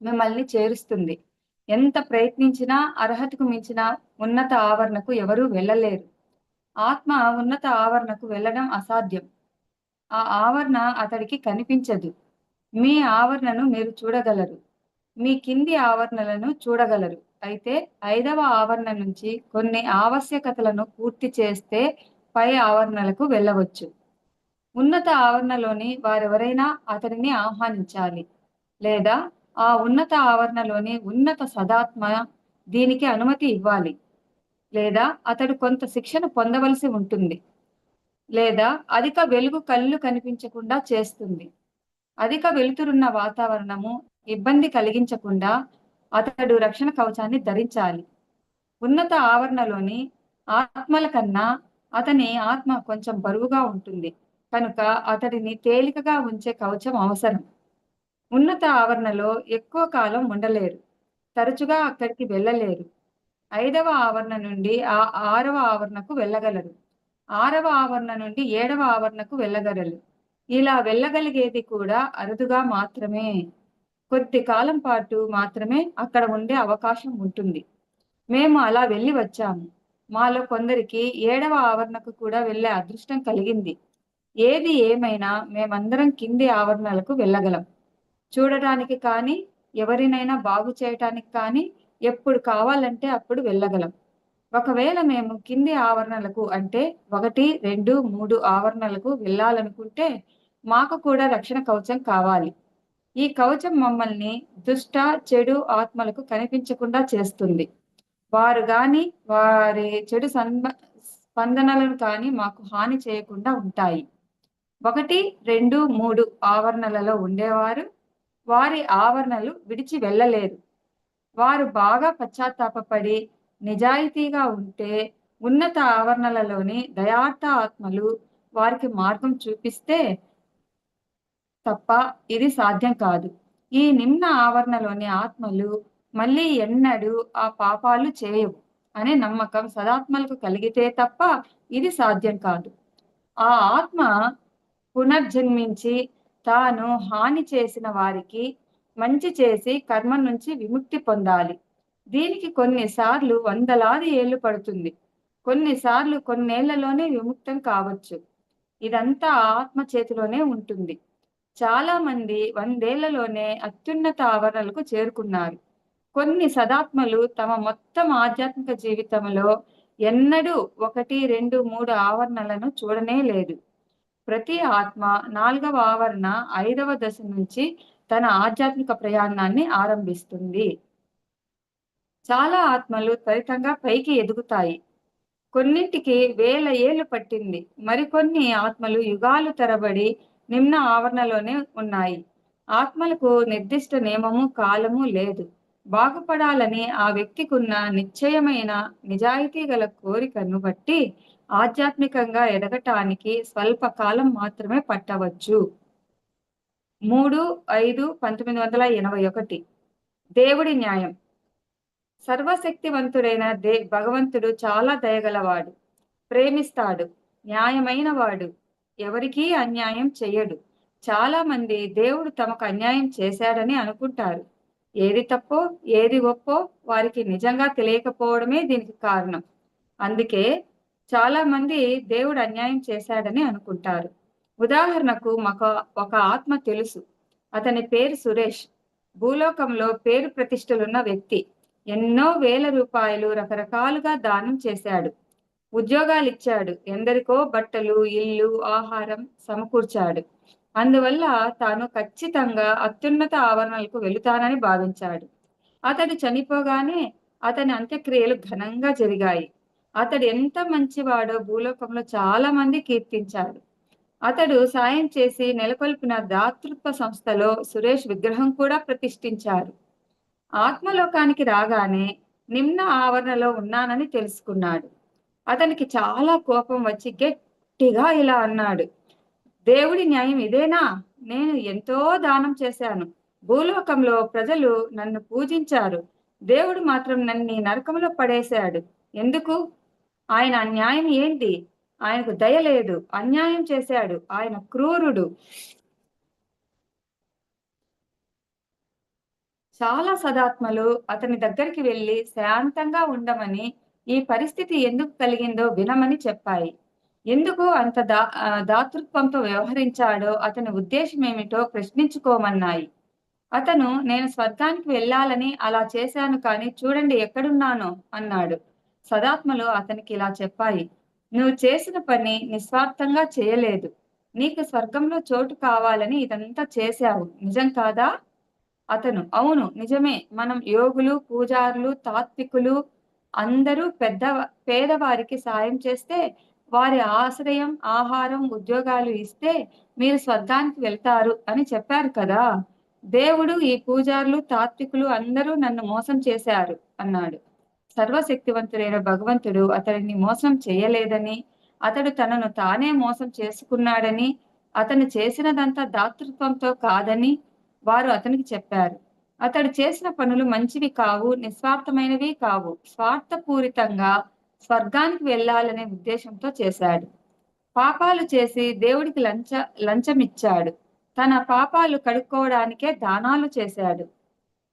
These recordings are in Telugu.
మిమ్మల్ని చేరుస్తుంది. ఎంత ప్రయత్నించినా అర్హతకు మించిన ఉన్నత ఆవరణకు ఎవరూ వెళ్ళలేరు. ఆత్మ ఉన్నత ఆవరణకు వెళ్ళడం అసాధ్యం. ఆ ఆవరణ అతడికి కనిపించదు. మీ ఆవరణను మీరు చూడగలరు. మీ కింది ఆవరణలను చూడగలరు. అయితే ఐదవ ఆవరణ నుంచి కొన్ని ఆవశ్యకతలను పూర్తి చేస్తే పై ఆవరణలకు వెళ్ళవచ్చు. ఉన్నత ఆవరణలోని వారెవరైనా అతడిని ఆహ్వానించాలి. లేదా ఆ ఉన్నత ఆవరణలోని ఉన్నత సదాత్మ దీనికి అనుమతి ఇవ్వాలి. లేదా అతడు కొంత శిక్షణ పొందవలసి ఉంటుంది. లేదా అధిక వెలుగు కళ్ళు కనిపించకుండా చేస్తుంది. అధిక వెలుతురున్న వాతావరణము ఇబ్బంది కలిగించకుండా అతడు రక్షణ కవచాన్ని ధరించాలి. ఉన్నత ఆవరణలోని ఆత్మల కన్నా అతని ఆత్మ కొంచెం బరువుగా ఉంటుంది. కనుక అతడిని తేలికగా ఉంచే కవచం అవసరం. ఉన్నత ఆవరణలో ఎక్కువ కాలం ఉండలేరు. తరచుగా అక్కడికి వెళ్ళలేరు. ఐదవ ఆవరణ నుండి ఆ ఆరవ ఆవరణకు వెళ్ళగలరు. ఆరవ ఆవరణ నుండి ఏడవ ఆవరణకు వెళ్ళగలరు. ఇలా వెళ్ళగలిగేది కూడా అరుదుగా మాత్రమే. కొద్ది కాలం పాటు మాత్రమే అక్కడ ఉండే అవకాశం ఉంటుంది. మేము అలా వెళ్ళి వచ్చాము. మాలో కొందరికి ఏడవ ఆవరణకు కూడా వెళ్ళే అదృష్టం కలిగింది. ఏది ఏమైనా మేమందరం కింది ఆవరణలకు వెళ్ళగలం. చూడటానికి కానీ ఎవరినైనా బాగు చేయటానికి కానీ ఎప్పుడు కావాలంటే అప్పుడు వెళ్ళగలం. ఒకవేళ మేము కింది ఆవరణలకు అంటే ఒకటి రెండు మూడు ఆవరణలకు వెళ్ళాలనుకుంటే మాకు కూడా రక్షణ కవచం కావాలి. ఈ కవచం మమ్మల్ని దుష్ట చెడు ఆత్మలకు కనిపించకుండా చేస్తుంది. వారు గాని వారి చెడు సంబ స్పందనలను కానీ మాకు హాని చేయకుండా ఉంటాయి. ఒకటి రెండు మూడు ఆవరణలలో ఉండేవారు. వారి ఆవరణలు విడిచి వెళ్ళలేదు. వారు బాగా పశ్చాత్తాపడి నిజాయితీగా ఉంటే ఉన్నత ఆవరణలలోని దయార్థ ఆత్మలు వారికి మార్గం చూపిస్తే తప్ప ఇది సాధ్యం కాదు. ఈ నిమ్న ఆవరణలోని ఆత్మలు మళ్ళీ ఎన్నడూ ఆ పాపాలు చేయవు అనే నమ్మకం సదాత్మలకు కలిగితే తప్ప ఇది సాధ్యం కాదు. ఆ ఆత్మ పునర్జన్మించి తాను హాని చేసిన వారికి మంచి చేసి కర్మ నుంచి విముక్తి పొందాలి. దీనికి కొన్నిసార్లు వందలాది ఏళ్ళు పడుతుంది. కొన్నిసార్లు కొన్నేళ్ళలోనే విముక్తం కావచ్చు. ఇదంతా ఆత్మ చేతిలోనే ఉంటుంది. చాలా మంది వందేళ్ళలోనే అత్యున్నత ఆవరణలకు చేరుకున్నారు. కొన్ని సదాత్మలు తమ మొత్తం ఆధ్యాత్మిక జీవితంలో ఎన్నడూ ఒకటి రెండు మూడు ఆవరణలను చూడనే లేదు. ప్రతి ఆత్మ నాలుగవ ఆవరణ ఐదవ దశ నుంచి తన ఆధ్యాత్మిక ప్రయాణాన్ని ఆరంభిస్తుంది. చాలా ఆత్మలు త్వరితంగా పైకి ఎదుగుతాయి. కొన్నింటికి వేల ఏళ్ళు పట్టింది. మరికొన్ని ఆత్మలు యుగాలు తరబడి నిమ్న ఆవరణలోనే ఉన్నాయి. ఆత్మలకు నిర్దిష్ట నియమము కాలము లేదు. బాగుపడాలని ఆ వ్యక్తికి ఉన్న నిశ్చయమైన నిజాయితీ గల కోరికను బట్టి ఆధ్యాత్మికంగా ఎదగటానికి స్వల్ప కాలం మాత్రమే పట్టవచ్చు. మూడు ఐదు పంతొమ్మిది వందల ఎనభై ఒకటి. దేవుడి న్యాయం. సర్వశక్తివంతుడైన దే భగవంతుడు చాలా దయగలవాడు. ప్రేమిస్తాడు. న్యాయమైన వాడు ఎవరికీ అన్యాయం చెయ్యడు. చాలా మంది దేవుడు తమకు అన్యాయం చేశాడని అనుకుంటారు. ఏది తప్పో ఏది ఒప్పో వారికి నిజంగా తెలియకపోవడమే దీనికి కారణం. అందుకే చాలా మంది దేవుడు అన్యాయం చేశాడని అనుకుంటారు. ఉదాహరణకు మాకు ఒక ఆత్మ తెలుసు. అతని పేరు సురేష్. భూలోకంలో పేరు ప్రతిష్టలున్న వ్యక్తి. ఎన్నో వేల రూపాయలు రకరకాలుగా దానం చేశాడు. ఉద్యోగాలు ఇచ్చాడు ఎందరికో బట్టలు ఇల్లు ఆహారం సమకూర్చాడు. అందువల్ల తాను ఖచ్చితంగా అత్యున్నత ఆవరణలకు వెళుతానని భావించాడు. అతడు చనిపోగానే అతని అంత్యక్రియలు ఘనంగా జరిగాయి. అతడు ఎంత మంచివాడో భూలోకంలో చాలా మంది కీర్తించాడు అతడు సాయం చేసి నెలకొల్పిన దాతృత్వ సంస్థలో సురేష్ విగ్రహం కూడా ప్రతిష్ఠించారు. ఆత్మలోకానికి రాగానే నిమ్న ఆవరణలో ఉన్నానని తెలుసుకున్నాడు. అతనికి చాలా కోపం వచ్చి గట్టిగా ఇలా అన్నాడు. దేవుడి న్యాయం ఇదేనా? నేను ఎంతో దానం చేశాను. భూలోకంలో ప్రజలు నన్ను పూజించారు. దేవుడు మాత్రం నన్ను నరకంలో పడేశాడు. ఎందుకు? ఆయన అన్యాయం ఏంటి? ఆయనకు దయ లేదు. అన్యాయం చేశాడు. ఆయన క్రూరుడు. చాలా సదాత్మలు అతని దగ్గరికి వెళ్ళి శాంతంగా ఉండమని ఈ పరిస్థితి ఎందుకు కలిగిందో వినమని చెప్పాయి. ఎందుకు అంత దా దాతృత్వంతో వ్యవహరించాడో అతని ఉద్దేశం ఏమిటో ప్రశ్నించుకోమన్నాయి. అతను నేను స్వర్గానికి వెళ్ళాలని అలా చేశాను కానీ చూడండి ఎక్కడున్నానో అన్నాడు. సదాత్మలు అతనికి ఇలా చెప్పాయి నువ్వు చేసిన పని నిస్వార్థంగా చేయలేదు. నీకు స్వర్గంలో చోటు కావాలని ఇదంతా చేశావు. నిజం కాదా? అతను అవును నిజమే. మనం యోగులు పూజారులు తాత్వికులు అందరూ పెద్ద పేదవారికి సాయం చేస్తే వారి ఆశ్రయం ఆహారం ఉద్యోగాలు ఇస్తే మీరు స్వర్గానికి వెళ్తారు అని చెప్పారు కదా. దేవుడు ఈ పూజారులు తాత్వికులు అందరూ నన్ను మోసం చేశారు అన్నాడు. సర్వశక్తివంతుడైన భగవంతుడు అతడిని మోసం చేయలేదని అతడు తనను తానే మోసం చేసుకున్నాడని అతను చేసినదంతా దాతృత్వంతో కాదని వారు అతనికి చెప్పారు. అతడు చేసిన పనులు మంచివి కావు నిస్వార్థమైనవి కావు. స్వార్థపూరితంగా స్వర్గానికి వెళ్ళాలనే ఉద్దేశంతో చేశాడు. పాపాలు చేసి దేవుడికి లంచ లంచమిచ్చాడు. తన పాపాలు కడుక్కోవడానికే దానాలు చేశాడు.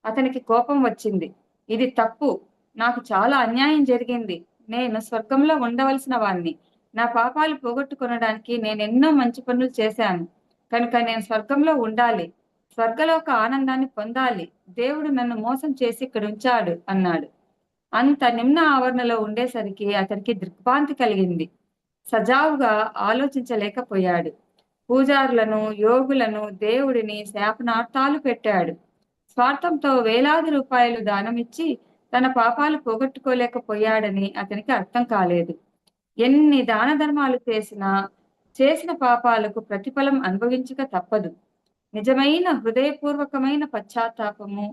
అతనికి కోపం వచ్చింది. ఇది తప్పు. నాకు చాలా అన్యాయం జరిగింది. నేను స్వర్గంలో ఉండవలసిన వాణ్ణి. నా పాపాలు పోగొట్టుకునడానికి నేను ఎన్నో మంచి పనులు చేశాను. కనుక నేను స్వర్గంలో ఉండాలి. స్వర్గలోక ఆనందాన్ని పొందాలి. దేవుడు నన్ను మోసం చేసి ఇక్కడ ఉంచాడు అన్నాడు. అంత నిమ్న ఆవరణలో ఉండేసరికి అతనికి దృక్పాంతి కలిగింది. సజావుగా ఆలోచించలేకపోయాడు. పూజారులను యోగులను దేవుడిని శాపనార్థాలు పెట్టాడు. స్వార్థంతో వేలాది రూపాయలు దానమిచ్చి తన పాపాలు పోగొట్టుకోలేకపోయాడని అతనికి అర్థం కాలేదు. ఎన్ని దాన ధర్మాలు చేసినా చేసిన పాపాలకు ప్రతిఫలం అనుభవించక తప్పదు. నిజమైన హృదయపూర్వకమైన పశ్చాత్తాపము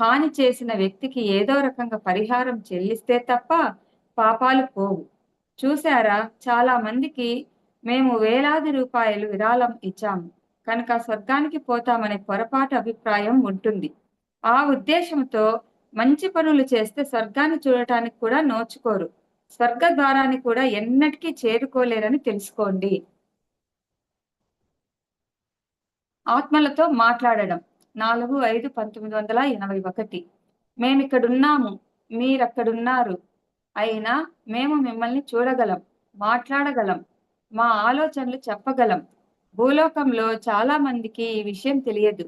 హాని చేసిన వ్యక్తికి ఏదో రకంగా పరిహారం చెల్లిస్తే తప్ప పాపాలు పోవు. చూశారా? చాలా మందికి మేము వేలాది రూపాయలు విరాళం ఇచ్చాము కనుక స్వర్గానికి పోతామనే పొరపాటు అభిప్రాయం ఉంటుంది. ఆ ఉద్దేశంతో మంచి పనులు చేస్తే స్వర్గాన్ని చూడటానికి కూడా నోచుకోరు. స్వర్గ ద్వారాన్ని కూడా ఎన్నటికీ చేరుకోలేరని తెలుసుకోండి. ఆత్మలతో మాట్లాడడం. నాలుగు ఐదు పంతొమ్మిది వందల ఎనభై ఒకటి. మేమిక్కడున్నాము మీరక్కడున్నారు. అయినా మేము మిమ్మల్ని చూడగలం మాట్లాడగలం మా ఆలోచనలు చెప్పగలం. భూలోకంలో చాలా మందికి ఈ విషయం తెలియదు.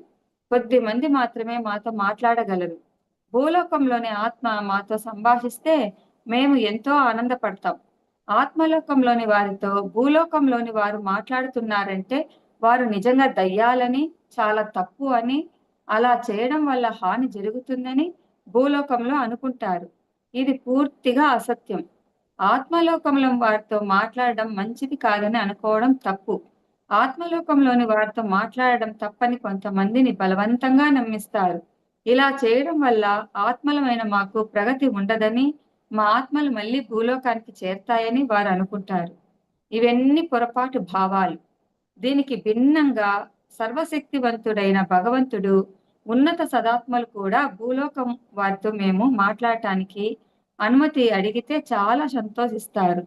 కొద్ది మంది మాత్రమే మాతో మాట్లాడగలరు. భూలోకంలోని ఆత్మ మాతో సంభాషిస్తే మేము ఎంతో ఆనందపడతాం. ఆత్మలోకంలోని వారితో భూలోకంలోని వారు మాట్లాడుతున్నారంటే వారు నిజంగా దయ్యాలని చాలా తప్పు అని అలా చేయడం వల్ల హాని జరుగుతుందని భూలోకంలో అనుకుంటారు. ఇది పూర్తిగా అసత్యం. ఆత్మలోకంలో వారితో మాట్లాడడం మంచిది కాదని అనుకోవడం తప్పు. ఆత్మలోకంలోని వారితో మాట్లాడడం తప్పని కొంతమందిని బలవంతంగా నమ్మిస్తారు. ఇలా చేయడం వల్ల ఆత్మలమైన మాకు ప్రగతి ఉండదని మా ఆత్మలు మళ్ళీ భూలోకానికి చేరతాయని వారు అనుకుంటారు. ఇవన్నీ పొరపాటు భావాలు. దీనికి భిన్నంగా సర్వశక్తివంతుడైన భగవంతుడు ఉన్నత సదాత్మలు కూడా భూలోకం వారితో మేము మాట్లాడటానికి అనుమతి అడిగితే చాలా సంతోషిస్తారు.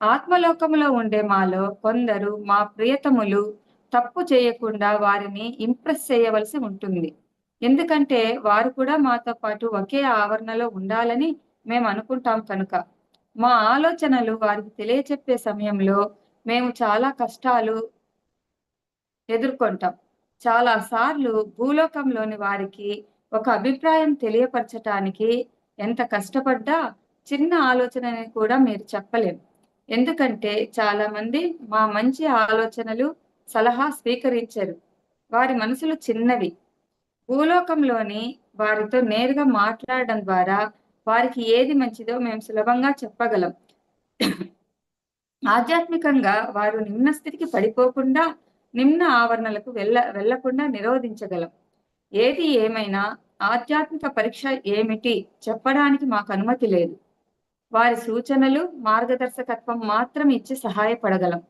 ఆత్మలోకంలో ఉండే మాలో కొందరు మా ప్రియతములు తప్పు చేయకుండా వారిని ఇంప్రెస్ చేయవలసి ఉంటుంది. ఎందుకంటే వారు కూడా మాతో పాటు ఒకే ఆవరణలో ఉండాలని మేము అనుకుంటాం కనుక. మా ఆలోచనలు వారికి తెలియచెప్పే సమయంలో మేము చాలా కష్టాలు ఎదుర్కొంటాం. చాలా సార్లు భూలోకంలోని వారికి ఒక అభిప్రాయం తెలియపరచటానికి ఎంత కష్టపడ్డా చిన్న ఆలోచనని కూడా మీరు చెప్పలేం. ఎందుకంటే చాలా మంది మా మంచి ఆలోచనలు సలహా స్వీకరించరు. వారి మనసులు చిన్నవి. భూలోకంలోని వారితో నేరుగా మాట్లాడడం ద్వారా వారికి ఏది మంచిదో మేము సులభంగా చెప్పగలం. ఆధ్యాత్మికంగా వారు నిమ్న స్థితికి పడిపోకుండా నిమ్న ఆవరణలకు వెళ్ళ వెళ్ళకుండా నిరోధించగలం. ఏది ఏమైనా ఆధ్యాత్మిక పరీక్ష ఏమిటి చెప్పడానికి మాకు అనుమతి లేదు. వారి సూచనలు మార్గదర్శకత్వం మాత్రం ఇచ్చి సహాయపడగలం.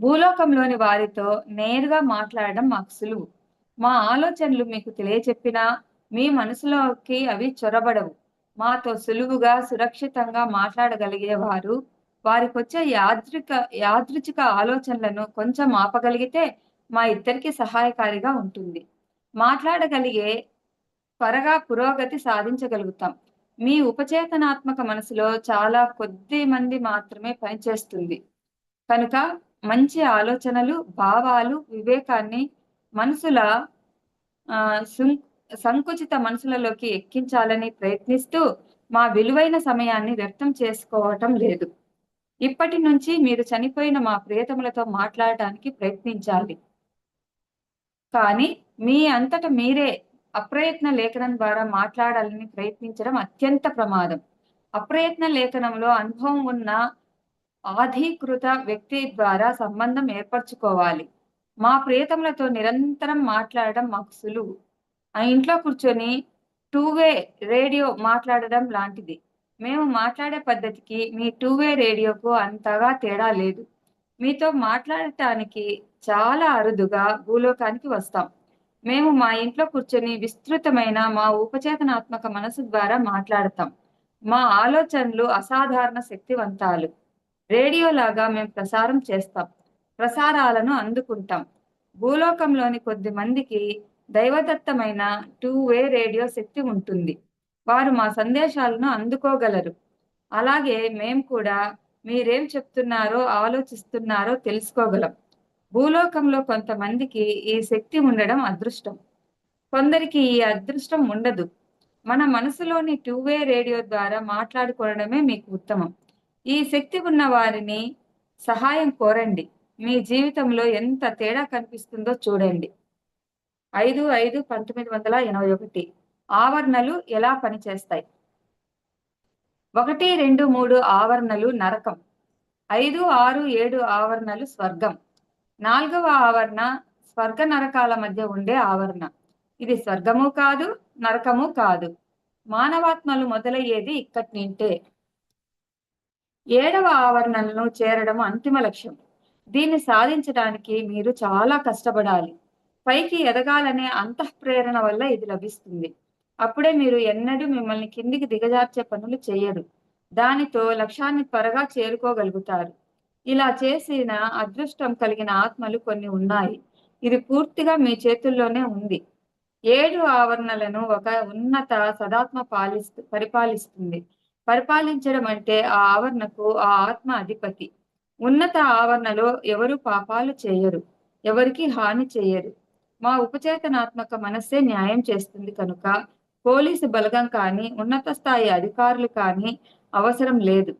భూలోకంలోని వారితో నేరుగా మాట్లాడడం మాకు సులువు. మా ఆలోచనలు మీకు తెలియచెప్పినా మీ మనసులోకి అవి చొరబడవు. మాతో సులువుగా సురక్షితంగా మాట్లాడగలిగేవారు వారికొచ్చే యాదృక యాదృచ్ఛిక ఆలోచనలను కొంచెం ఆపగలిగితే మా ఇద్దరికి సహాయకారిగా ఉంటుంది. మాట్లాడగలిగే త్వరగా పురోగతి సాధించగలుగుతాం. మీ ఉపచేతనాత్మక మనసులో చాలా కొద్ది మంది మాత్రమే పనిచేస్తుంది. కనుక మంచి ఆలోచనలు భావాలు వివేకాన్ని మనసుల సంకుచిత మనసులలోకి ఎక్కించాలని ప్రయత్నిస్తూ మా విలువైన సమయాన్ని వ్యర్థం చేసుకోవటం లేదు. ఇప్పటి నుంచి మీరు చనిపోయిన మా ప్రియతములతో మాట్లాడటానికి ప్రయత్నించాలి. కానీ మీ అంతట మీరే అప్రయత్న లేఖనం ద్వారా మాట్లాడాలని ప్రయత్నించడం అత్యంత ప్రమాదం. అప్రయత్న లేఖనంలో అనుభవం ఉన్న ఆధీకృత వ్యక్తి ద్వారా సంబంధం ఏర్పరచుకోవాలి. మా ప్రియతములతో నిరంతరం మాట్లాడడం మాకు సులువు. ఆ ఇంట్లో కూర్చొని టూ వే రేడియో మాట్లాడడం లాంటిది. మేము మాట్లాడే పద్ధతికి మీ టూ వే రేడియోకు అంతగా తేడా లేదు. మీతో మాట్లాడటానికి చాలా అరుదుగా భూలోకానికి వస్తాం. మేము మా ఇంట్లో కూర్చొని విస్తృతమైన మా ఉపచేతనాత్మక మనసు ద్వారా మాట్లాడతాం. మా ఆలోచనలు అసాధారణ శక్తివంతాలు. రేడియో లాగా మేము ప్రసారం చేస్తాం. ప్రసారాలను అందుకుంటాం. భూలోకంలోని కొద్ది మందికి దైవదత్తమైన టూ వే రేడియో శక్తి ఉంటుంది. వారు మా సందేశాలను అందుకోగలరు. అలాగే మేము కూడా మీరేం చెప్తున్నారో ఆలోచిస్తున్నారో తెలుసుకోగలం. భూలోకంలో కొంతమందికి ఈ శక్తి ఉండడం అదృష్టం. కొందరికి ఈ అదృష్టం ఉండదు. మన మనసులోని టూ వే రేడియో ద్వారా మాట్లాడుకోవడమే మీకు ఉత్తమం. ఈ శక్తి ఉన్న వారిని సహాయం కోరండి. మీ జీవితంలో ఎంత తేడా కనిపిస్తుందో చూడండి. ఐదు ఐదు పంతొమ్మిది వందల ఎనభై ఒకటి. ఆవరణలు ఎలా పనిచేస్తాయి? ఒకటి రెండు మూడు ఆవరణలు నరకం. ఐదు ఆరు ఏడు ఆవరణలు స్వర్గం. నాలుగవ ఆవరణ స్వర్గ నరకాల మధ్య ఉండే ఆవరణ. ఇది స్వర్గము కాదు నరకము కాదు. మానవాత్మలు మొదలయ్యేది ఇక్కడి నింటే ఏడవ ఆవరణలను చేరడం అంతిమ లక్ష్యం. దీన్ని సాధించడానికి మీరు చాలా కష్టపడాలి. పైకి ఎదగాలనే అంతఃప్రేరణ వల్ల ఇది లభిస్తుంది. అప్పుడే మీరు ఎన్నడూ మిమ్మల్ని కిందికి దిగజార్చే పనులు చేయరు. దానితో లక్ష్యాన్ని త్వరగా చేరుకోగలుగుతారు. ఇలా చేసిన అదృష్టం కలిగిన ఆత్మలు కొన్ని ఉన్నాయి. ఇది పూర్తిగా మీ చేతుల్లోనే ఉంది. ఏడు ఆవరణలను ఒక ఉన్నత సదాత్మ పాలిస్తూ పరిపాలిస్తుంది. పరిపాలించడం అంటే ఆ ఆవరణకు ఆ ఆత్మ అధిపతి. ఉన్నత ఆవరణలో ఎవరు పాపాలు చేయరు ఎవరికి హాని చేయరు. మా ఉపచేతనాత్మక మనస్సే న్యాయం చేస్తుంది కనుక పోలీసు బలగం కానీ ఉన్నత స్థాయి అధికారులు కానీ అవసరం లేదు.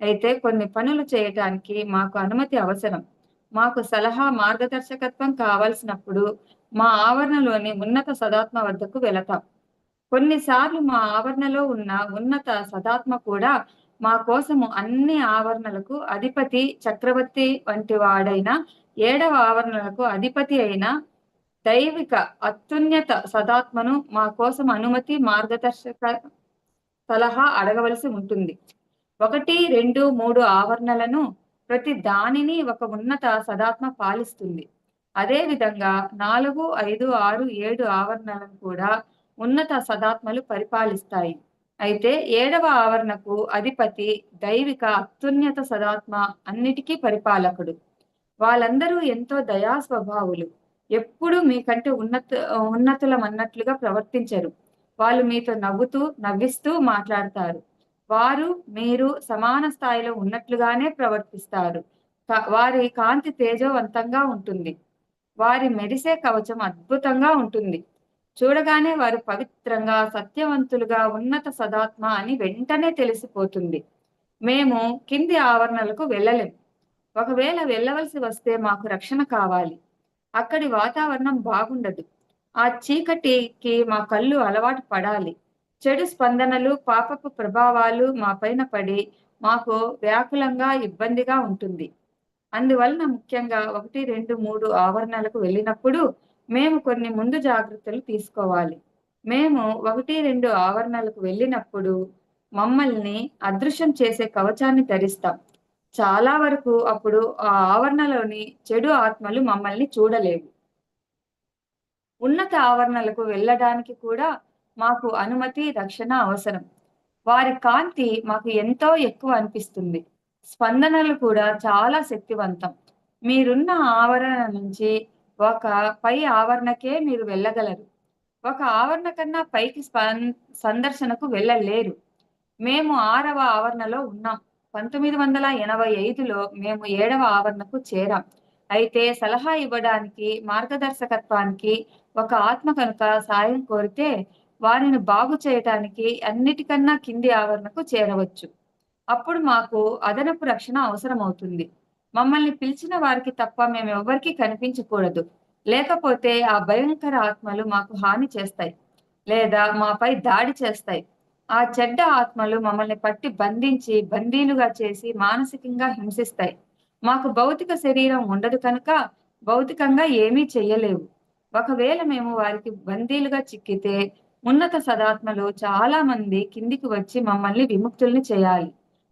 అయితే కొన్ని పనులు చేయటానికి మాకు అనుమతి అవసరం. మాకు సలహా మార్గదర్శకత్వం కావలసినప్పుడు మా ఆవరణలోని ఉన్నత సదాత్మ వద్దకు వెళతాం. కొన్నిసార్లు మా ఆవరణలో ఉన్న ఉన్నత సదాత్మ కూడా మా కోసము అన్ని ఆవరణలకు అధిపతి చక్రవర్తి వంటి వాడైన ఏడవ ఆవరణలకు అధిపతి అయిన దైవిక అత్యున్నత సదాత్మను మా కోసం అనుమతి మార్గదర్శక సలహా అడగవలసి ఉంటుంది. ఒకటి రెండు మూడు ఆవరణలను ప్రతి దానిని ఒక ఉన్నత సదాత్మ పాలిస్తుంది. అదే విధంగా నాలుగు ఐదు ఆరు ఏడు ఆవరణలను కూడా ఉన్నత సదాత్మలు పరిపాలిస్తాయి. అయితే ఏడవ ఆవరణకు అధిపతి దైవిక అత్యున్నత సదాత్మ అన్నిటికీ పరిపాలకుడు. వాళ్ళందరూ ఎంతో దయా స్వభావులు ఎప్పుడూ మీకంటే ఉన్నత ఉన్నతులమన్నట్లుగా ప్రవర్తించరు. వాళ్ళు మీతో నవ్వుతూ నవ్విస్తూ మాట్లాడతారు. వారు మీరు సమాన స్థాయిలో ఉన్నట్లుగానే ప్రవర్తిస్తారు. కా- వారి కాంతి తేజోవంతంగా ఉంటుంది. వారి మెరిసే కవచం అద్భుతంగా ఉంటుంది. చూడగానే వారు పవిత్రంగా సత్యవంతులుగా ఉన్నత సదాత్మ అని వెంటనే తెలిసిపోతుంది. మేము కింది ఆవరణలకు వెళ్ళలేం. ఒకవేళ వెళ్ళవలసి వస్తే మాకు రక్షణ కావాలి. అక్కడి వాతావరణం బాగుండదు. ఆ చీకటికి మా కళ్ళు అలవాటు పడాలి. చెడు స్పందనలు పాపపు ప్రభావాలు మా పైన పడి మాకు వ్యాకులంగా ఇబ్బందిగా ఉంటుంది. అందువలన ముఖ్యంగా ఒకటి రెండు మూడు ఆవరణలకు వెళ్ళినప్పుడు మేము కొన్ని ముందు జాగ్రత్తలు తీసుకోవాలి. మేము ఒకటి రెండు ఆవరణలకు వెళ్ళినప్పుడు మమ్మల్ని అదృశ్యం చేసే కవచాన్ని ధరిస్తాం. చాలా వరకు అప్పుడు ఆ ఆవరణలోని చెడు ఆత్మలు మమ్మల్ని చూడలేవు. ఉన్నత ఆవరణలకు వెళ్ళడానికి కూడా మాకు అనుమతి రక్షణ అవసరం. వారి కాంతి మాకు ఎంతో ఎక్కువ అనిపిస్తుంది. స్పందనలు కూడా చాలా శక్తివంతం. మీరున్న ఆవరణ నుంచి ఒక పై ఆవరణకే మీరు వెళ్ళగలరు. ఒక ఆవరణ కన్నా పైకి సందర్శనకు వెళ్ళలేరు. మేము ఆరవ ఆవరణలో ఉన్నాం. పంతొమ్మిది వందల ఎనభై ఐదులో మేము ఏడవ ఆవరణకు చేరాం. అయితే సలహా ఇవ్వడానికి మార్గదర్శకత్వానికి ఒక ఆత్మ కనుక సాయం కోరితే వారిని బాగు చేయటానికి అన్నిటికన్నా కింది ఆవరణకు చేరవచ్చు. అప్పుడు మాకు అదనపు రక్షణ అవసరమవుతుంది. మమ్మల్ని పిలిచిన వారికి తప్ప మేము ఎవరికి కనిపించకూడదు. లేకపోతే ఆ భయంకర ఆత్మలు మాకు హాని చేస్తాయి. లేదా మాపై దాడి చేస్తాయి. ఆ చెడ్డ ఆత్మలు మమ్మల్ని పట్టి బంధించి బందీలుగా చేసి మానసికంగా హింసిస్తాయి. మాకు భౌతిక శరీరం ఉండదు కనుక భౌతికంగా ఏమీ చెయ్యలేవు. ఒకవేళ మేము వారికి బందీలుగా చిక్కితే ఉన్నత సదాత్మలు చాలా మంది కిందికి వచ్చి మమ్మల్ని విముక్తుల్ని చేయాలి.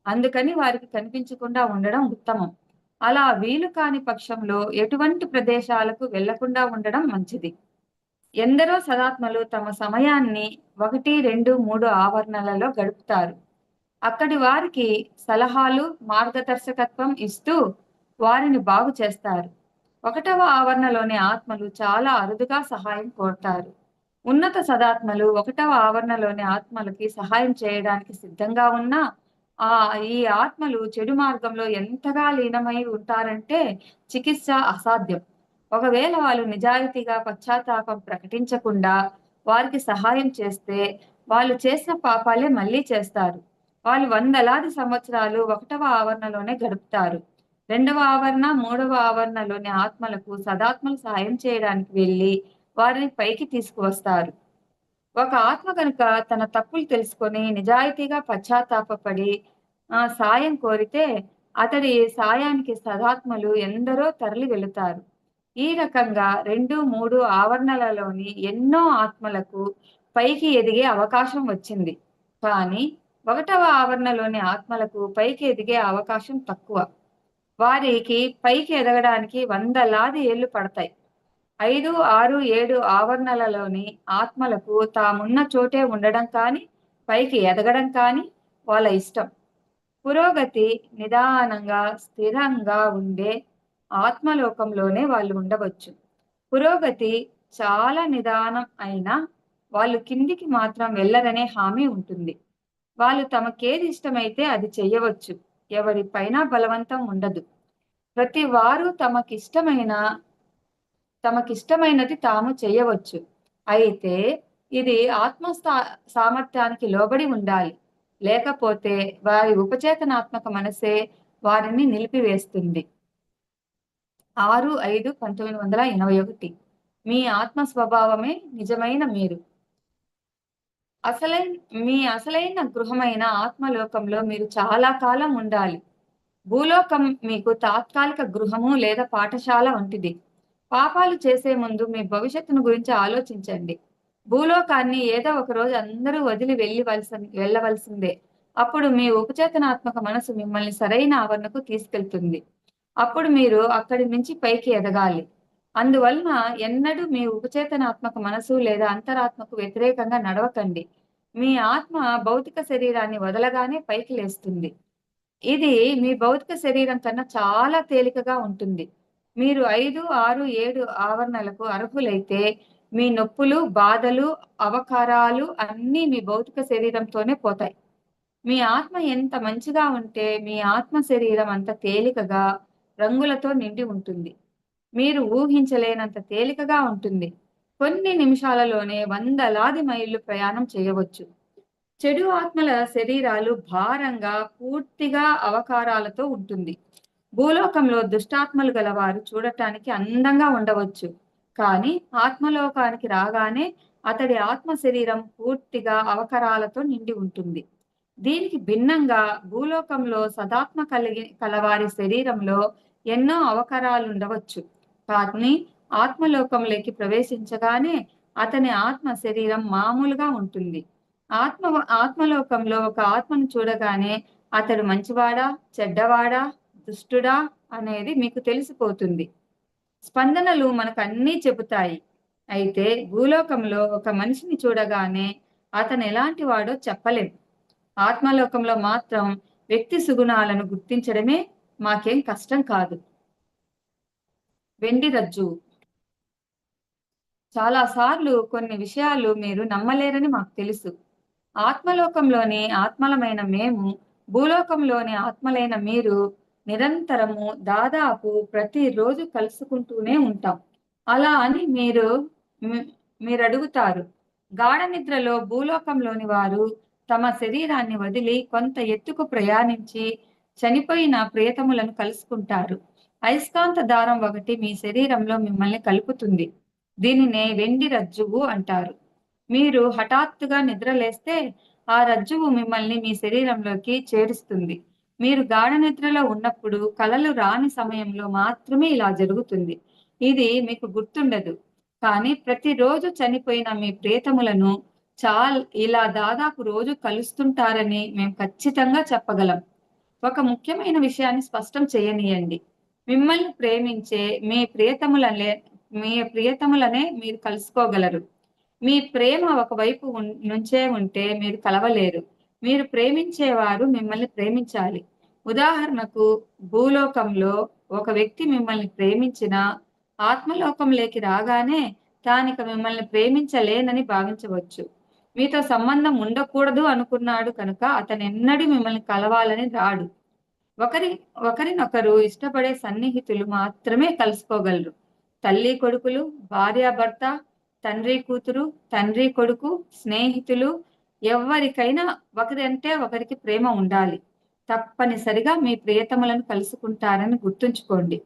అందుకని వారికి కనిపించకుండా ఉండడం ఉత్తమం. అలా వీలు కాని పక్షంలో ఎటువంటి ప్రదేశాలకు వెళ్ళకుండా ఉండడం మంచిది. ఎందరో సదాత్మలు తమ సమయాన్ని ఒకటి రెండు మూడు ఆవరణలలో గడుపుతారు. అక్కడి వారికి సలహాలు మార్గదర్శకత్వం ఇస్తూ వారిని బాగు చేస్తారు. ఒకటవ ఆవరణలోని ఆత్మలు చాలా అరుదుగా సహాయం కోరుతారు. ఉన్నత సదాత్మలు ఒకటవ ఆవరణలోని ఆత్మలకి సహాయం చేయడానికి సిద్ధంగా ఉన్నా ఆ ఈ ఆత్మలు చెడు మార్గంలో ఎంతగా లీనమై ఉంటారంటే చికిత్స అసాధ్యం. ఒకవేళ వాళ్ళు నిజాయితీగా పశ్చాత్తాపం ప్రకటించకుండా వారికి సహాయం చేస్తే వాళ్ళు చేసిన పాపాలే మళ్ళీ చేస్తారు. వాళ్ళు వందలాది సంవత్సరాలు ఒకటవ ఆవరణలోనే గడుపుతారు. రెండవ ఆవరణ మూడవ ఆవరణలోని ఆత్మలకు సదాత్మలు సహాయం చేయడానికి వెళ్ళి వారిని పైకి తీసుకువస్తారు. ఒక ఆత్మ కనుక తన తప్పులు తెలుసుకొని నిజాయితీగా పశ్చాత్తాపపడి ఆ సాయం కోరితే అతడి సాయానికి సదాత్మలు ఎందరో తరలి వెళుతారు. ఈ రకంగా రెండు మూడు ఆవరణలలోని ఎన్నో ఆత్మలకు పైకి ఎదిగే అవకాశం వచ్చింది. కానీ ఒకటవ ఆవరణలోని ఆత్మలకు పైకి ఎదిగే అవకాశం తక్కువ. వారికి పైకి ఎదగడానికి వందలాది ఏళ్ళు పడతాయి. ఐదు ఆరు ఏడు ఆవరణలలోని ఆత్మలకు తామున్న చోటే ఉండడం కానీ పైకి ఎదగడం కానీ వాళ్ళ ఇష్టం. పురోగతి నిదానంగా స్థిరంగా ఉండే ఆత్మలోకంలోనే వాళ్ళు ఉండవచ్చు. పురోగతి చాలా నిదానం అయినా వాళ్ళు కిందికి మాత్రం వెళ్ళరనే హామీ ఉంటుంది. వాళ్ళు తమకేది ఇష్టమైతే అది చెయ్యవచ్చు ఎవరిపైన బలవంతం ఉండదు. ప్రతి వారు తమకిష్టమైన తమకిష్టమైనది తాము చేయవచ్చు. అయితే ఇది ఆత్మ సామర్థ్యానికి లోబడి ఉండాలి. లేకపోతే వారి ఉపచేతనాత్మక మనసే వారిని నిలిపివేస్తుంది. ఆరు ఐదు పంతొమ్మిది వందల ఎనభై ఒకటి. మీ ఆత్మ స్వభావమే నిజమైన మీరు. అసలైన మీ అసలైన గృహమైన ఆత్మలోకంలో మీరు చాలా కాలం ఉండాలి. భూలోకం మీకు తాత్కాలిక గృహము లేదా పాఠశాల వంటిది. పాపాలు చేసే ముందు మీ భవిష్యత్తును గురించి ఆలోచించండి. భూలోకాన్ని ఏదో ఒక రోజు అందరూ వదిలి వెళ్ళివలసి వెళ్ళవలసిందే. అప్పుడు మీ ఉపచేతనాత్మక మనసు మిమ్మల్ని సరైన ఆవరణకు తీసుకెళ్తుంది. అప్పుడు మీరు అక్కడి నుంచి పైకి ఎదగాలి. అందువలన ఎన్నడూ మీ ఉపచేతనాత్మక మనసు లేదా అంతరాత్మకు వ్యతిరేకంగా నడవకండి. మీ ఆత్మ భౌతిక శరీరాన్ని వదలగానే పైకి లేస్తుంది. ఇది మీ భౌతిక శరీరం కన్నా చాలా తేలికగా ఉంటుంది. మీరు ఐదు ఆరు ఏడు ఆవరణలకు అర్హులైతే మీ నొప్పులు బాధలు అవకారాలు అన్నీ మీ భౌతిక శరీరంతోనే పోతాయి. మీ ఆత్మ ఎంత మంచిగా ఉంటే మీ ఆత్మ శరీరం అంత తేలికగా రంగులతో నిండి ఉంటుంది. మీరు ఊహించలేనంత తేలికగా ఉంటుంది. కొన్ని నిమిషాలలోనే వందలాది మైళ్ళు ప్రయాణం చేయవచ్చు. చెడు ఆత్మల శరీరాలు భారంగా పూర్తిగా అవకారాలతో ఉంటుంది. భూలోకంలో దుష్టాత్మలు గలవారు చూడటానికి అందంగా ఉండవచ్చు. కానీ ఆత్మలోకానికి రాగానే అతడి ఆత్మ శరీరం పూర్తిగా అవకరాలతో నిండి ఉంటుంది. దీనికి భిన్నంగా భూలోకంలో సదాత్మ కలిగి కలవారి శరీరంలో ఎన్నో అవకరాలు ఉండవచ్చు కానీ ఆత్మలోకంలోకి ప్రవేశించగానే అతని ఆత్మ శరీరం మామూలుగా ఉంటుంది. ఆత్మ ఆత్మలోకంలో ఒక ఆత్మను చూడగానే అతడు మంచివాడా చెడ్డవాడా? దుష్టుడా అనేది మీకు తెలిసిపోతుంది. స్పందనలు మనకు అన్నీ చెబుతాయి. అయితే భూలోకంలో ఒక మనిషిని చూడగానే అతను ఎలాంటి వాడో చెప్పలేం. ఆత్మలోకంలో మాత్రం వ్యక్తి సుగుణాలను గుర్తించడమే మాకేం కష్టం కాదు. వెండి రజ్జు. చాలా సార్లు కొన్ని విషయాలు మీరు నమ్మలేరని మాకు తెలుసు. ఆత్మలోకంలోని ఆత్మలమైన మేము భూలోకంలోని ఆత్మలైన మీరు నిరంతరము దాదాపు ప్రతిరోజు కలుసుకుంటూనే ఉంటాం. అలా అని మీరు మీరు అడుగుతారు గాఢ నిద్రలో భూలోకంలోని వారు తమ శరీరాన్ని వదిలి కొంత ఎత్తుకు ప్రయాణించి చనిపోయిన ప్రియతములను కలుసుకుంటారు. అయస్కాంత దారం ఒకటి మీ శరీరంలో మిమ్మల్ని కలుపుతుంది. దీనినే వెండి రజ్జువు అంటారు. మీరు హఠాత్తుగా నిద్రలేస్తే ఆ రజ్జువు మిమ్మల్ని మీ శరీరంలోకి చేరుస్తుంది. మీరు గాఢ నిద్రలో ఉన్నప్పుడు కలలు రాని సమయంలో మాత్రమే ఇలా జరుగుతుంది. ఇది మీకు గుర్తుండదు. కానీ ప్రతిరోజు చనిపోయిన మీ ప్రేతములను చాల్ ఇలా దాదాపు రోజు కలుస్తుంటారని మేము ఖచ్చితంగా చెప్పగలం. ఒక ముఖ్యమైన విషయాన్ని స్పష్టం చేయనీయండి. మిమ్మల్ని ప్రేమించే మీ ప్రియతములనే మీ ప్రియతములనే మీరు కలుసుకోగలరు. మీ ప్రేమ ఒకవైపు నుంచే ఉంటే మీరు కలవలేరు. మీరు ప్రేమించేవారు మిమ్మల్ని ప్రేమించాలి. ఉదాహరణకు భూలోకంలో ఒక వ్యక్తి మిమ్మల్ని ప్రేమించిన ఆత్మలోకంలోకి రాగానే తానిక మిమ్మల్ని ప్రేమించలేనని భావించవచ్చు. మీతో సంబంధం ఉండకూడదు అనుకున్నాడు కనుక అతను ఎన్నడూ మిమ్మల్ని కలవాలని రాడు. ఒకరి ఒకరినొకరు ఇష్టపడే సన్నిహితులు మాత్రమే కలుసుకోగలరు. తల్లి కొడుకులు భార్యాభర్త తండ్రి కూతురు తండ్రి కొడుకు స్నేహితులు ఎవరికైనా ఒకరంటే ఒకరికి ప్రేమ ఉండాలి. తప్పనిసరిగా మీ ప్రియతములను కలుసుకుంటారని గుర్తుంచుకోండి.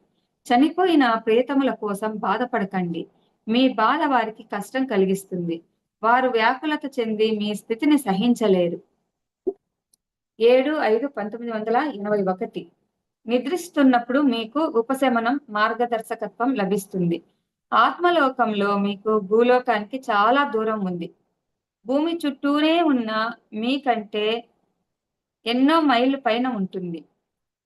చనిపోయిన ప్రియతముల కోసం బాధపడకండి. మీ బాధ వారికి కష్టం కలిగిస్తుంది. వారు వ్యాకులత చెంది మీ స్థితిని సహించలేరు. ఏడు ఐదు పంతొమ్మిది వందల ఎనభై ఒకటి. నిద్రిస్తున్నప్పుడు మీకు ఉపశమనం మార్గదర్శకత్వం లభిస్తుంది. ఆత్మలోకంలో మీకు భూలోకానికి చాలా దూరం ఉంది. భూమి చుట్టూనే ఉన్న మీకంటే ఎన్నో మైళ్ళు పైన ఉంటుంది.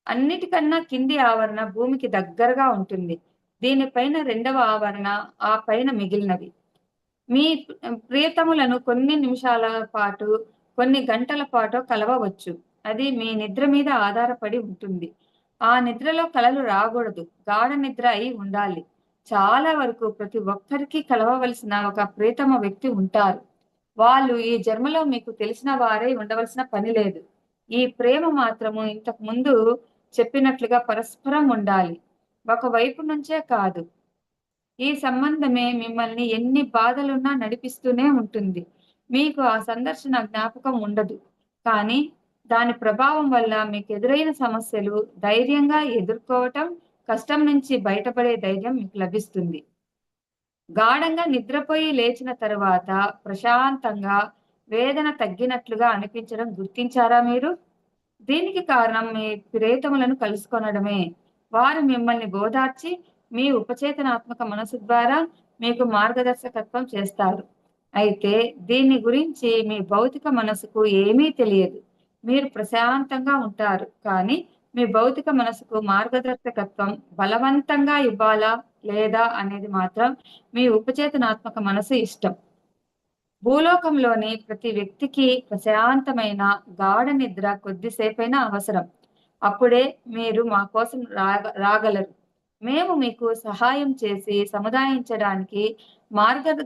అన్నిటికన్నా కింది ఆవరణ భూమికి దగ్గరగా ఉంటుంది. దీనిపైన రెండవ ఆవరణ ఆ పైన మిగిలినవి మీ ప్రియతములను కొన్ని నిమిషాల పాటు కొన్ని గంటల పాటు కలవవచ్చు. అది మీ నిద్ర మీద ఆధారపడి ఉంటుంది. ఆ నిద్రలో కలలు రాకూడదు. గాఢ నిద్ర అయి ఉండాలి. చాలా వరకు ప్రతి ఒక్కరికి కలవవలసిన ఒక ప్రియతమ వ్యక్తి ఉంటారు. వాళ్ళు ఈ జన్మలో మీకు తెలిసిన వారే ఉండవలసిన పని లేదు. ఈ ప్రేమ మాత్రము ఇంతకు ముందు చెప్పినట్లుగా పరస్పరం ఉండాలి. ఒక వైపు నుంచే కాదు. ఈ సంబంధమే మిమ్మల్ని ఎన్ని బాధలున్నా నడిపిస్తూనే ఉంటుంది. మీకు ఆ సందర్శన జ్ఞాపకం ఉండదు. కానీ దాని ప్రభావం వల్ల మీకు ఎదురైన సమస్యలు ధైర్యంగా ఎదుర్కోవటం కష్టం నుంచి బయటపడే ధైర్యం మీకు లభిస్తుంది. గాఢంగా నిద్రపోయి లేచిన తరువాత ప్రశాంతంగా వేదన తగ్గినట్లుగా అనిపించడం గుర్తించారా మీరు? దీనికి కారణం మీ ప్రేతములను కలుసుకొనడమే. వారు మిమ్మల్ని బోధార్చి మీ ఉపచేతనాత్మక మనసు ద్వారా మీకు మార్గదర్శకత్వం చేస్తారు. అయితే దీని గురించి మీ భౌతిక మనసుకు ఏమీ తెలియదు. మీరు ప్రశాంతంగా ఉంటారు. కానీ మీ భౌతిక మనసుకు మార్గదర్శకత్వం బలవంతంగా ఇవ్వాలా లేదా అనేది మాత్రం మీ ఉపచేతనాత్మక మనసు ఇష్టం. భూలోకంలోని ప్రతి వ్యక్తికి ప్రశాంతమైన గాఢ నిద్ర కొద్దిసేపైనా అవసరం. అప్పుడే మీరు మా కోసం రాగ రాగలరు. మేము మీకు సహాయం చేసి సముదాయించడానికి మార్గద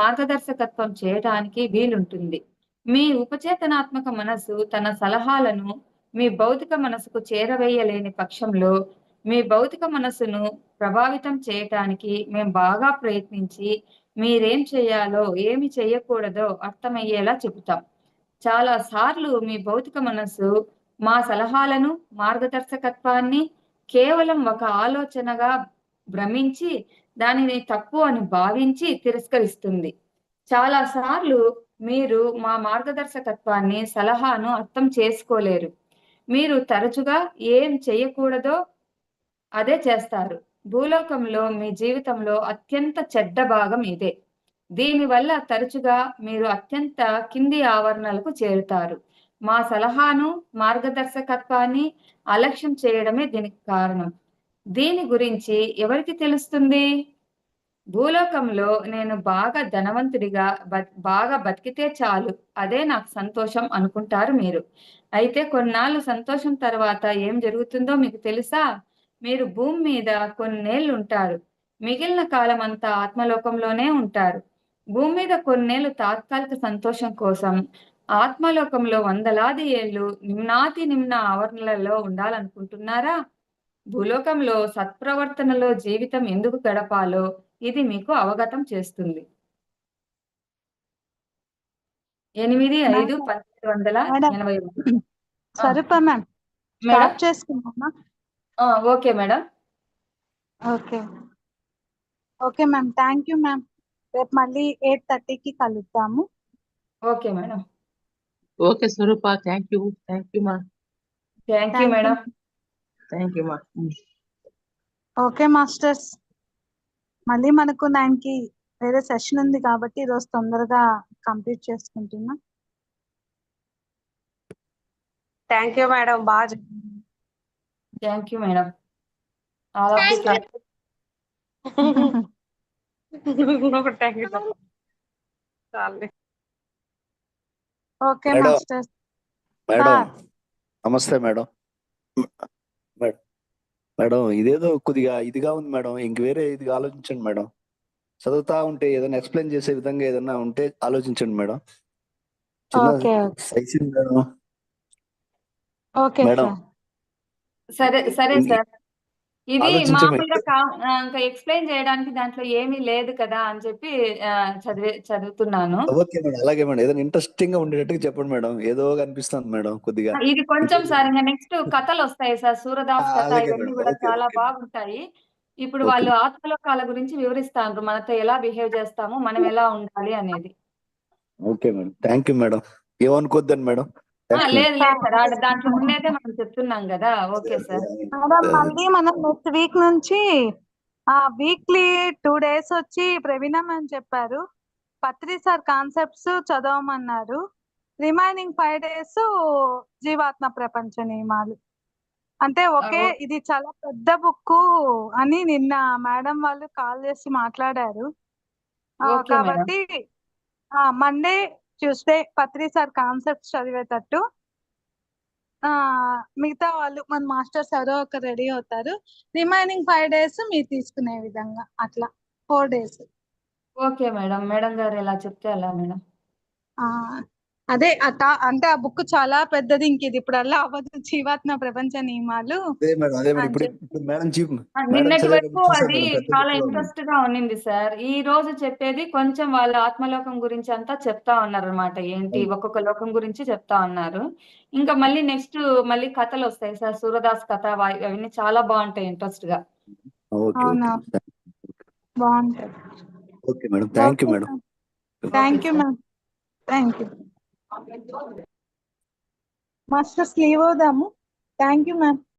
మార్గదర్శకత్వం చేయడానికి వీలుంటుంది. మీ ఉపచేతనాత్మక మనసు తన సలహాలను మీ భౌతిక మనసుకు చేరవేయలేని పక్షంలో మీ భౌతిక మనసును ప్రభావితం చేయటానికి మేము బాగా ప్రయత్నించి మీరేం చేయాలో ఏమి చేయకూడదో అర్థమయ్యేలా చెబుతాం. చాలా సార్లు మీ భౌతిక మనసు మా సలహాలను మార్గదర్శకత్వాన్ని కేవలం ఒక ఆలోచనగా భ్రమించి దానిని తప్పు అని భావించి తిరస్కరిస్తుంది. చాలా సార్లు మీరు మా మార్గదర్శకత్వాన్ని సలహాను అర్థం చేసుకోలేరు. మీరు తరచుగా ఏం చేయకూడదో అదే చేస్తారు. భూలోకంలో మీ జీవితంలో అత్యంత చెడ్డ భాగం ఇదే. దీనివల్ల తరచుగా మీరు అత్యంత కింది ఆవరణలకు చేరుతారు. మా సలహాను మార్గదర్శకత్వాన్ని అలక్ష్యం చేయడమే దీనికి కారణం. దీని గురించి ఎవరికి తెలుస్తుంది? భూలోకంలో నేను బాగా ధనవంతుడిగా బాగా బతికితే చాలు. అదే నాకు సంతోషం అనుకుంటారు మీరు. అయితే కొన్నాళ్ళు సంతోషం తర్వాత ఏం జరుగుతుందో మీకు తెలుసా? మీరు భూమి మీద కొన్నేళ్ళు ఉంటారు. మిగిలిన కాలం అంతా ఆత్మలోకంలోనే ఉంటారు. భూమి మీద కొన్నేళ్ళు తాత్కాలిక సంతోషం కోసం ఆత్మలోకంలో వందలాది ఏళ్ళు నిమ్నాతి నిమ్న ఆవరణలలో ఉండాలనుకుంటున్నారా? భూలోకంలో సత్ప్రవర్తనలో జీవితం ఎందుకు గడపాలో ఇది మీకు అవగతం చేస్తుంది. ఎనిమిది ఐదు. పంతొమ్మిది వందల. ఎనభై ఒకటి. స్వరూప మ్యామ్. మేడం. స్టార్ట్ చేసుకున్నామా ఆ, okay madam. Okay. Okay ma'am thank you ma'am. రేపు మళ్ళీ ఎయిట్ థర్టీకి కలుద్దాము. Okay madam. Okay Swarupa thank you thank you మా thank you. Madam. Thank you మా ఓకే మాస్టర్స్. మళ్ళీ మనకు nine కి వేరే సెషన్ ఉంది కాబట్టి ఈరోజు తొందరగా కంప్లీట్ చేసుకుంటున్నా. థ్యాంక్ యూ మేడం బాగా. థ్యాంక్ యూ మేడం ఓకే ఆ. నమస్తే మేడం మేడం ఇదేదో కొద్దిగా ఇదిగా ఉంది మేడం. ఇంక వేరే ఇదిగా ఆలోచించండి మేడం. చదువుతా ఉంటే ఏదైనా ఎక్స్ప్లెయిన్ చేసే విధంగా ఏదైనా ఉంటే ఆలోచించండి మేడం. మేడం. సరే. సరే ఇది- సార్. ఇది. మామూలుగా ఇంకా ఎక్స్ప్లెయిన్ చేయడానికి దాంట్లో ఏమీ లేదు కదా అని చెప్పి చదివే చదువుతున్నాను ఓకే మేడం అలాగే మేడం ఏదైనా ఇంట్రెస్టింగ్గా ఉండేటట్టుగా చెప్పండి మేడం ఏదో కనిపిస్తుంది మేడం కొద్దిగా ఇది కొంచెం సార్ ఇంకా నెక్స్ట్ కథలు వస్తాయి సార్ సూరదాస్ కథ ఇవన్నీ. కూడా చాలా. బాగుంటాయి ఇప్పుడు. వాళ్ళు ఆత్మలోకాల గురించి వివరిస్తారు మనతో ఎలా బిహేవ్ చేస్తాము మనం ఎలా ఉండాలి అనేది okay madam thank you madam ఏమనుకోద్దండి madam. లేదు సార్. దాంట్లో ఉండేదే మనం చెప్తున్నాం కదా. Okay sir. మేడం మళ్ళీ మనం నెక్స్ట్ వీక్ నుంచి ఆ వీక్లీ టూ డేస్ వచ్చి ప్రవీణ మ్యామ్ చెప్పారు. పత్రి సార్ కాన్సెప్ట్స్ చదవమన్నారు. రిమైనింగ్ ఫైవ్ డేస్ జీవాత్మ ప్రపంచ నియమాలు. అంటే ఒకే ఇది చాలా పెద్ద బుక్ అని నిన్న మేడం వాళ్ళు కాల్ చేసి మాట్లాడారు. కాబట్టి Monday Tuesday Patri sir concepts చదివేటట్టు. ఆ మిగతా వాళ్ళు మన మాస్టర్స్ ఎవరో ఒక రెడీ అవుతారు. రిమైనింగ్ ఫైవ్ డేస్ మీరు తీసుకునే విధంగా అట్లా four days. Okay madam madam గారు ఎలా చెప్తే అలా మేడం? అదే అట ఆ బుక్ చాలా పెద్దది ఇంక ఇది. ఇప్పుడు అలా అవ్వదు జీవాత్మ ప్రపంచ నియమాలు. నిన్నటి వరకు అది చాలా. ఇంట్రెస్ట్గా ఉన్నింది సార్. ఈ రోజు చెప్పేది కొంచెం వాళ్ళ ఆత్మలోకం గురించి అంతా చెప్తా ఉన్నారు అనమాట ఏంటి. ఒక్కొక్క లోకం గురించి చెప్తా ఉన్నారు. ఇంకా మళ్ళీ నెక్స్ట్ మళ్ళీ కథలు వస్తాయి సార్. సూరదాస్ కథ అవన్నీ చాలా బాగుంటాయి ఇంట్రెస్ట్గా. Okay. Madam. Thank you madam. Thank you. Ma'am thank you masters leave అవుదాము. Thank you ma'am